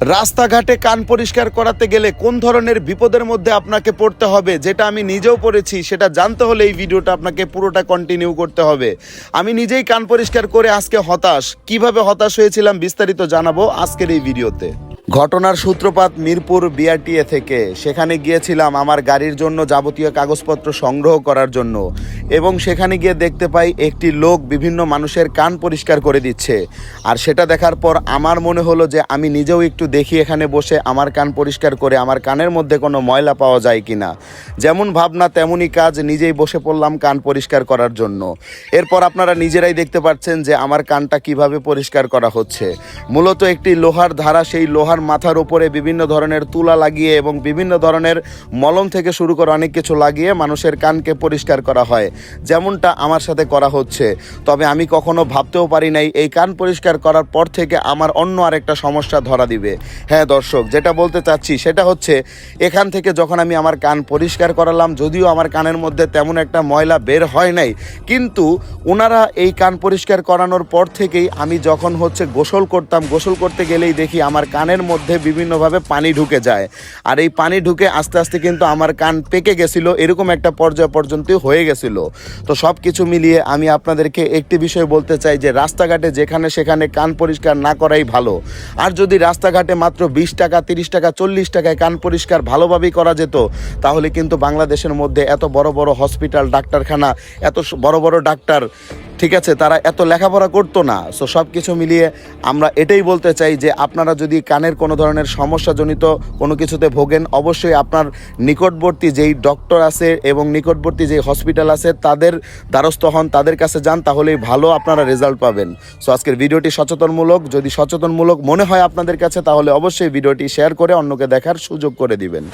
রাস্তাঘাটে কান পরিষ্কার করাতে গেলে কোন ধরনের বিপদের মধ্যে আপনাকে পড়তে হবে, যেটা আমি নিজেও পড়েছি, সেটা জানতে হলে এই ভিডিওটা আপনাকে পুরোটা কন্টিনিউ করতে হবে। আমি নিজেই কান পরিষ্কার করে আজকে হতাশ। কীভাবে হতাশ হয়েছিলাম বিস্তারিত জানাব আজকের এই ভিডিওতে। ঘটনার সূত্রপাত মিরপুর বিআরটিএ থেকে। সেখানে গিয়েছিলাম আমার গাড়ির জন্য যাবতীয় কাগজপত্র সংগ্রহ করার জন্য এবং সেখানে গিয়ে দেখতে পাই একটি লোক বিভিন্ন মানুষের কান পরিষ্কার করে দিচ্ছে। আর সেটা দেখার পর আমার মনে হলো যে আমি নিজেও একটু দেখি এখানে বসে আমার কান পরিষ্কার করে আমার কানের মধ্যে কোনো ময়লা পাওয়া যায় কি না যেমন ভাবনা, তেমনই কাজ, নিজেই বসে পড়লাম কান পরিষ্কার করার জন্য। এরপর আপনারা নিজেরাই দেখতে পাচ্ছেন যে আমার কানটা কীভাবে পরিষ্কার করা হচ্ছে। মূলত একটি লোহার ধারা, সেই লোহার মাথার উপরে বিভিন্ন ধরনের তুলা লাগিয়ে এবং বিভিন্ন ধরনের মলম থেকে শুরু করে অনেক কিছু লাগিয়ে মানুষের কানকে পরিষ্কার করা হয়। যেমনটা আমার সাথে করা হচ্ছে। তবে আমি কখনো ভাবতেও পারি নাই, এই কান পরিষ্কার করার পর থেকে আমার অন্য আরেকটা সমস্যা ধরা দিবে। হ্যাঁ দর্শক, যেটা বলতে চাচ্ছি সেটা হচ্ছে, এখান থেকে যখন আমি আমার কান পরিষ্কার করালাম, যদিও আমার কানের মধ্যে তেমন একটা ময়লা বের হয় নাই, কিন্তু ওনারা এই কান পরিষ্কার করানোর পর থেকেই আমি যখন হচ্ছে গোসল করতাম, গোসল করতে গেলেই দেখি আমার কানের মধ্যে বিভিন্নভাবে পানি ঢুকে যায়। আর এই পানি ঢুকে আস্তে আস্তে কিন্তু আমার কান পেকে গেছিল, এরকম একটা পর্যায় পর্যন্ত হয়ে গেছিল। তো সব কিছু মিলিয়ে আমি আপনাদেরকে একটি বিষয় বলতে চাই যে, রাস্তাঘাটে যেখানে সেখানে কান পরিষ্কার না করাই ভালো। আর যদি রাস্তাঘাটে মাত্র বিশ টাকা, তিরিশ টাকা, চল্লিশ টাকায় কান পরিষ্কার ভালোভাবেই করা যেত, তাহলে কিন্তু বাংলাদেশের মধ্যে এত বড় বড় হসপিটাল, ডাক্তারখানা, এত বড় বড় ডাক্তার ঠিক আছে, তারা এত লেখাপড়া করতো না। সো সব কিছু মিলিয়ে আমরা এটাই বলতে চাই যে, আপনারা যদি কানের কোনো ধরনের সমস্যাজনিত কোনো কিছুতে ভোগেন, অবশ্যই আপনার নিকটবর্তী যেই ডক্টর আছে এবং নিকটবর্তী যেই হসপিটাল আছে, তাদের দ্বারস্থ হন, তাদের কাছে যান, তাহলেই ভালো আপনারা রেজাল্ট পাবেন। সো আজকের ভিডিওটি সচেতনমূলক। যদি সচেতনমূলক মনে হয় আপনাদের কাছে, তাহলে অবশ্যই ভিডিওটি শেয়ার করে অন্যকে দেখার সুযোগ করে দিবেন।